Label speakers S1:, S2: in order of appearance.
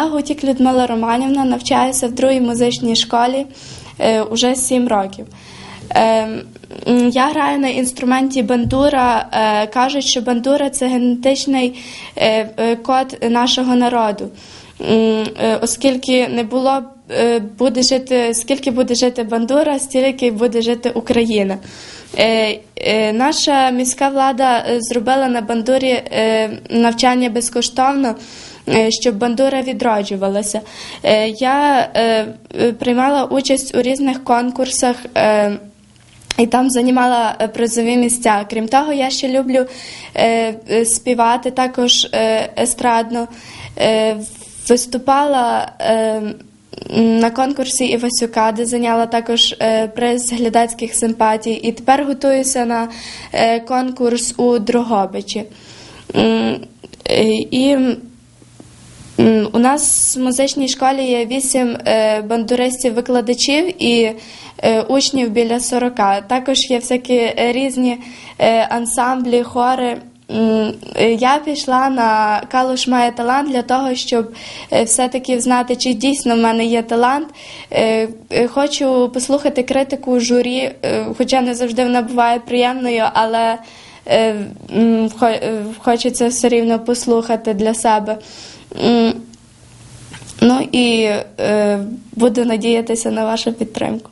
S1: Гутік Людмила Романівна навчається в другій музичній школі е, уже 7 років. Е, Я граю на інструменті бандура. Е, Кажуть, що бандура це генетичний е, е, код нашого народу. Е, Оскільки не було е, буде жити, скільки буде жити бандура, стільки буде жити Україна. Е, е, Наша міська влада е, зробила на бандурі е, навчання безкоштовно, е, щоб бандура відроджувалася. Е, Я е, е, приймала участь у різних конкурсах. е, і там займала е, призові місця. Крім того, я ще люблю е, е, співати також е, естрадно. Е, виступала е, на конкурсі Івасюка, де зайняла також е, приз глядацьких симпатій. І тепер готуюся на е, конкурс у Дрогобичі. Е, І У нас в музичній школі є вісім е, бандуристів-викладачів і е, учнів біля 40. Також є всякі різні е, ансамблі, хори. Я пішла на Калуш має талант для того, щоб все-таки знати, чи дійсно в мене є талант. Хочу послухати критику журі, хоча не завжди вона буває приємною, але хочеться все рівно послухати для себе. Ну і е, буду надіятися на вашу підтримку.